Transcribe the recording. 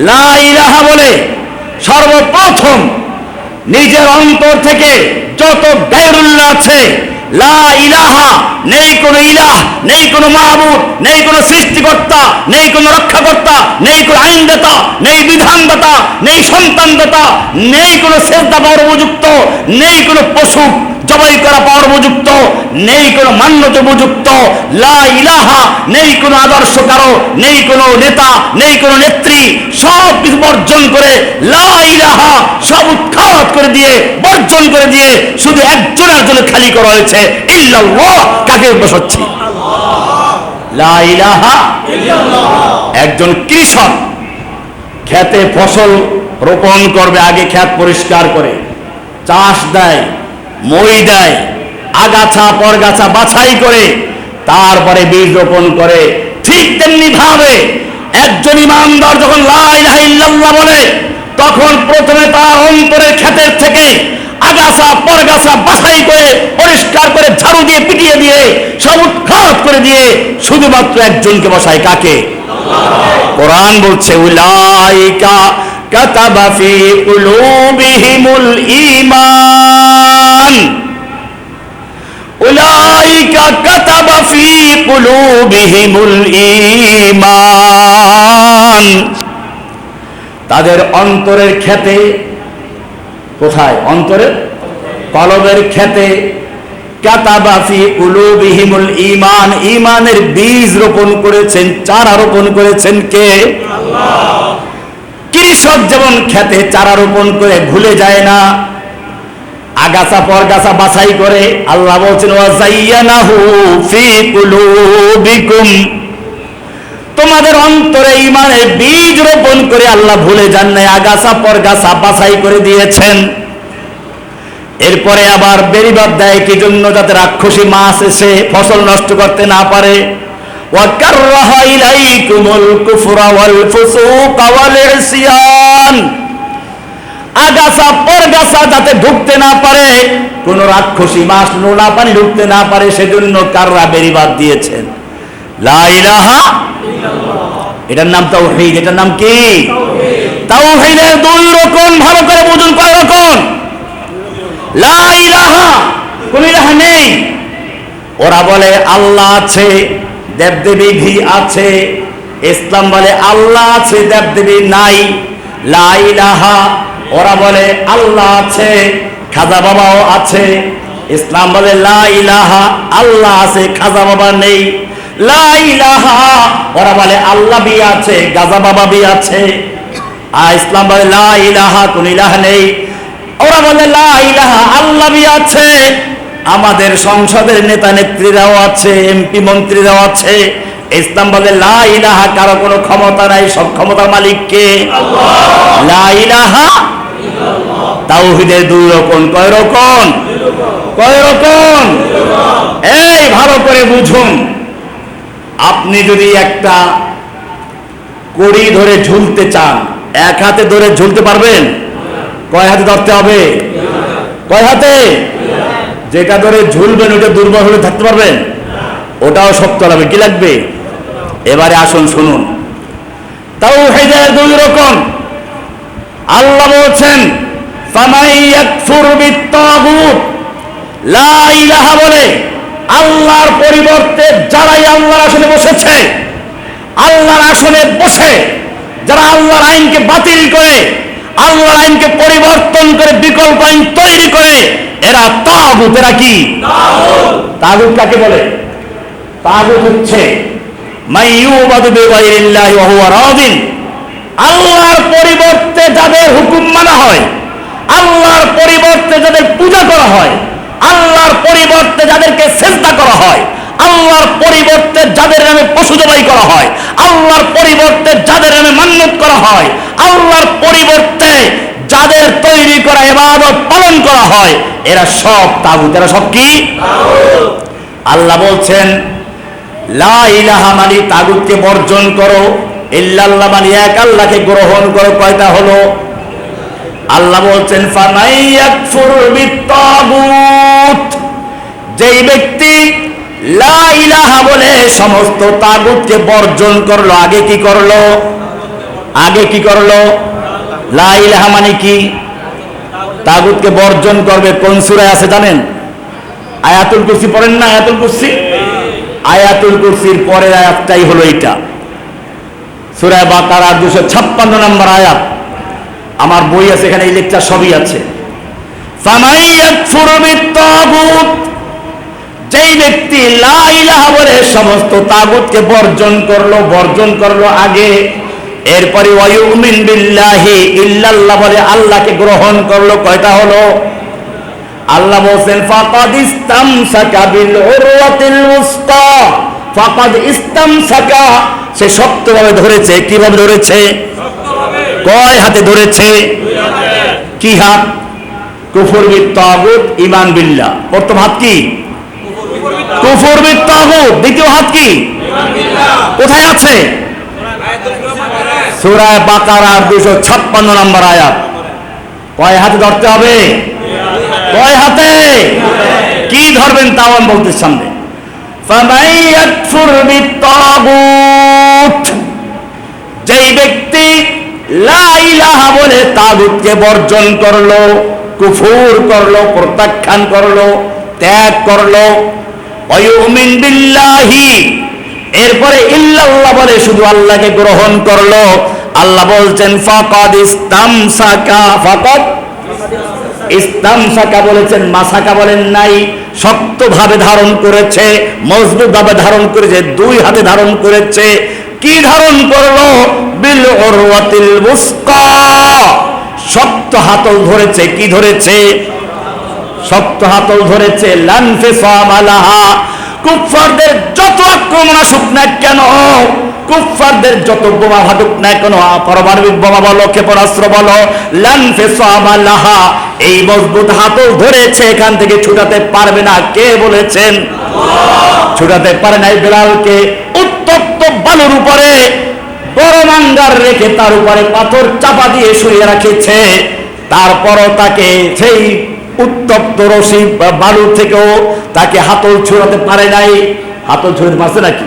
লা ইলাহা বলে সর্বপ্রথম নিজের অন্তর থেকে যত বেরুল্লা আছে লা ইলাহা নেই কোনো ইলাহ নেই নেই নেই নেই নেই নেই নেই নেই কোনো পশু করা পাওয়ার নেই লা ইলাহা নেই কোনো আদর্শ কারও নেই কোনো নেতা নেই কোনো নেত্রী সব কিছু বর্জন করে লা ইলাহা সব উৎখাত করে দিয়ে বর্জন করে দিয়ে শুধু একজনের জন্য খালি করা হয়েছে কাকে ইলাহা একজন কৃষক খেতে ফসল রোপণ করবে, আগে ক্ষেত পরিষ্কার করে। চাষ দেয়, মই দেয়, আগাছা, পরগাছা বাছাই করে, তারপরে বীজ রোপণ করে। ঠিক তেমনি ভাবে একজন ইমানদার যখন লা ইলাহা ইল্লাল্লাহ বলে, তখন প্রথমে তার অন্তরের ক্ষেতের থেকে আগাছা, পরগাছা বাছাই করে, পরিষ্কার করে, ঝাড়ু দিয়ে, পিটিয়ে দিয়ে, সব উৎখাত করে দিয়ে শুধুমাত্র একজনকে বসায় কাকে? কোরআন বলছে, উলাইকা কাতাবা ফি কুলুবিহিমুল ঈমান। উলাইকা কাতাবা ফি কুলুবিহিমুল ঈমান। তাদের অন্তরের ক্ষেতে কোথায়? অন্তরে? কলবের ক্ষেতে। কাতাবাফি উলুবিহিমুল ঈমান। ঈমানের বীজ রোপণ করেছেন, চারা রোপণ করেছেন কে? কৃষক যেমন খেতে চারা রোপণ করে ভুলে যায় না, আগাছা পরগাছা বাছাই করে, আল্লাহ বলছেন ওয়াজাইয়ানাহু ফি কুলুবিকুম তোমাদের অন্তরে ইমানে বীজ রোপণ করে আল্লাহ ভুলে যান নাই, আগাছা পর গাছা বাছাই করে দিয়েছেন। এরপরে আবার বেরিবাদ দেয় কি জন্য যাতে রাক্ষসী মাছ এসে ফসল নষ্ট করতে না পারে। আগাছা পরগাছা যাতে ঢুকতে না পারে, কোন রাক্ষসী মাছ নোনা পানি ঢুকতে না পারে, সেজন্য কাররা বেরিবাদ দিয়েছেন। লাইলাহা এটার নাম তাওহীদ, এটার নাম কি? তাওহীদের দুই রকম ভালো করে বুঝুন, কয় রকম? কোন নেই। ওরা বলে আল্লাহ আছে, দেবদেবী ভি আছে, ইসলাম বলে আল্লাহ আছে, দেবদেবী নাই। লা ইলাহা, ওরা বলে আল্লাহ আছে, খাজা বাবাও আছে। ইসলাম বলে লা ইলাহা, আল্লাহ আছে, খাজা বাবা নেই। ওরা বলে আল্লাহ বি আছে গাজা বাবা বি আছে। আর ইসলাম বলে লা ইলাহা কোন ইলাহা নেই। ওরা বলে লা ইলাহা আল্লাহ বি আছে। আমাদের সংসদের নেতা নেত্রীরাও আছে এমপি মন্ত্রীরাও আছে। ইসলাম বলে লা ইলাহা কারও কোনো ক্ষমতা নাই সব ক্ষমতার মালিক কে? লা ইলাহা তাওহীদের দুই রকম কয় রকম? কয় রকম। এই ভালো করে বুঝুন। আপনি যদি একটা কড়ি ধরে ঝুলতে চান, এক হাতে ধরে ঝুলতে পারবেন? কয় হাতে ধরতে হবে? কয় হাতে? যেটা ধরে ঝুলবেন ওটা দুর্বল হলে থাকতে পারবেন? ওটাও শক্ত লাগবে কি লাগবে? এবারে আসুন, শুনুন। তাও হেদায় দুই রকম। আল্লাহ বলছেন, ফামাইয়াকফুর বিত্তাগুত। লা ইলাহা বলে আল্লাহর পরিবর্তে যারাই আল্লাহর আসনে বসেছে আল্লাহর আসনে বসে যারা আল্লাহর আইনকে বাতিল করে আল্লাহর আইনকে পরিবর্তন করে বিকল্প আইন তৈরি করে এরা তাগুত এরা কি? তাগুত। কাকে বলে? তাগুত হচ্ছে হুয়া আল্লাহর পরিবর্তে যাদের হুকুম মানা হয় আল্লাহর পরিবর্তে যাদের পূজা করা হয় আল্লাহর পরিবর্তে যাদেরকে চেষ্টা করা হয়, আল্লাহর পরিবর্তে যাদের নামে পশু জবাই করা হয়, আল্লাহর পরিবর্তে যাদের নামে মান্যত করা হয়, আল্লাহর পরিবর্তে যাদের তৈরি করা এবাদত পালন করা হয়, এরা সব তাগুত। এরা সব কি? আল্লাহ বলছেন, লা মানে তাগুতকে বর্জন করো। ইল্লাল্লাহ মানে এক আল্লাহকে গ্রহণ করো। কয়টা হলো? আল্লাহ বলছেন ফামাইয়াকফুর বিত্তাগুত। যেই ব্যক্তি লা বলে সমস্ত তাগুতকে বর্জন করল, আগে কি করল? আগে কি করল? মানে কি? তাগুতকে বর্জন করবে কোন সূরায় আছে জানেন? আয়াতুল পড়েন না আয়াতুল আয়াতুল পরের আয়াতটাই হলো এটা সূরা বাকারা দুশো ছাপ্পান্ন নম্বর আয়াত। আমার বই আছে এখানে, এই সবই আছে। ফামাই যেই ব্যক্তি লা ইলাহা বলে সমস্ত তাগুতকে বর্জন করল বর্জন করল আগে। এরপরে বলে আল্লাহকে গ্রহণ করল। কয়টা হলো? আল্লাহ বলছেন, ফাকাদ ইস্তামসাকা বিল সে শক্তভাবে ধরেছে। কীভাবে ধরেছে? কয় হাতে ধরেছে? কি হাত? কুফর বিত ঈমান বিল্লাহ। প্রথম হাত কি? অফরবিদ তাগুত, দ্বিতীয় হাত কি? কোথায় আছে? সুরায় বাকারার দুশো ছাপ্পান্ন নম্বর আয়াত। কয় হাতে ধরতে হবে? কয় হাতে? কি ধরবেন তাও আমি বলতে সামনে। যেই ব্যক্তি লাইলাহা বলে তাগুতকে বর্জন করল, কুফুর করল, প্রত্যাখ্যান করল, ত্যাগ করল অয়ুমিন বিল্লাহি। এরপরে ইল্লাল্লাহ বলে, শুধু আল্লাহকে গ্রহণ করল। আল্লাহ বলছেন, ফাকাদ ইস্তামসাকা ফাকাদ ইস্তামসাকা বলেছেন, মাসাকা বলেন নাই, শক্তভাবে ধারণ করেছে মজবুত ভাবে ধারণ করেছে, দুই হাতে ধারণ করেছে। কি ধারণ করল? বিল উরওয়াতিল মুসকা শক্ত হাতল ধরেছে, কি ধরেছে? শক্ত হাতল ধরেছে, লানফে সামালাহা কুফফারদের যত আক্রমণ আসুক না কেন, কুফফারদের যত বোমা ফাটুক না কেন পারমাণবিক বোমা বলো, ক্ষেপণাস্ত্র বলো, লানফে সামালাহা এই মজবুত হাতল ধরেছে, এখান থেকে ছুটাতে পারবে না। কে বলেছেন? ছুটাতে পারে নাই বেলালকে। উত্তপ্ত বালুর উপরে গরম আঙ্গার রেখে তার উপরে পাথর চাপা দিয়ে শুয়ে রাখেছে। তারপরও তাকে সেই উত্তপ্ত রশি বা বালু থেকেও তাকে হাতল ছুড়াতে পারে নাই। হাতল ছুড়াতে পারছে নাকি?